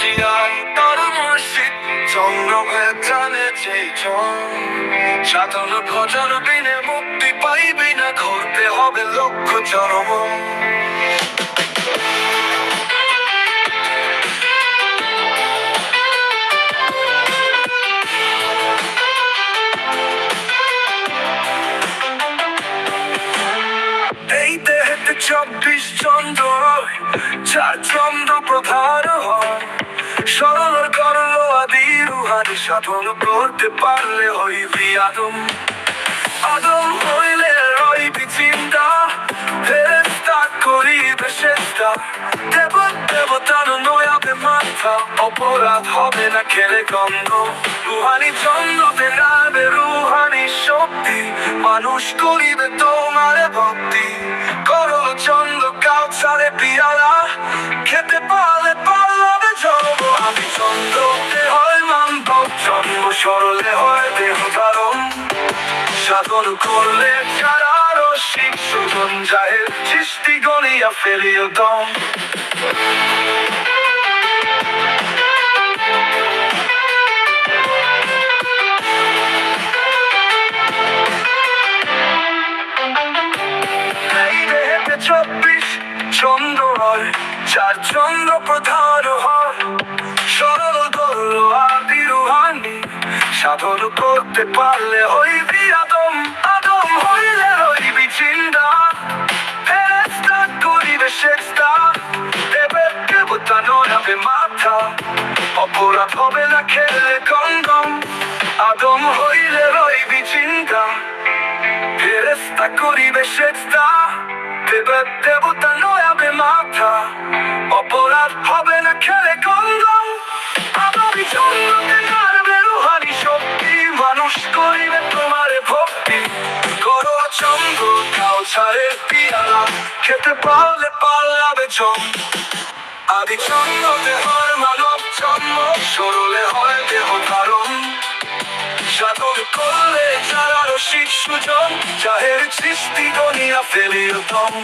জিয়ান তোর মুর্শিদ চন্দ্র হয়ে জানে যেই জন সাধন ভজন বিনে মুক্তি পাইবি না, ঘুরতে হবে লক্ষ্য চরম। এই দেহেতে চব্বিশ চন্দ্র চার চন্দ্র প্রধান হয়। সরল করল আদি রুহানি সাধন করতে পারলে হইবি আদম। আদম হইলে রইবি চিন্তা ফেরেস্তা করিবে চেষ্টা দেব দেবতার নয়াবে মাথা, অপরাধ হবে না খেলে গন্ধ। রুহানি চন্দ্র বেড়াবে রুহানি শক্তি, মানুষ করিবে তোমারে ভক্তি। জন্ম সরলে হয় দেহ ধারণ। সাধন করলে সুজন সৃষ্টি ফেলিও দম। চব্বিশ চন্দ্র হয়, চার চন্দ্র প্রধান সাধন করতে পারলে হইবি আদম আদম হইলে হইবি চিন্তা ফেরেস্তা করিবে চেষ্টা দেবে দেবতা নড়াবে মাথা। অপরাধ হবে না খেলে কঙ্গম আদম হইলে রইবি চিন্তা ফেরেস্তা করিবে চেষ্টা দেবে দেবতা নয়াবে মাথা। অপরাধ হবে না খেলে কন্দম। আদি চন্দ্রতে হয় মানব জন্ম, সরলে হয় দেহ ধারণ। সাধন করলে যারা রসিক সুজন চাহের সৃষ্টি গনিয়া ফেলির দম।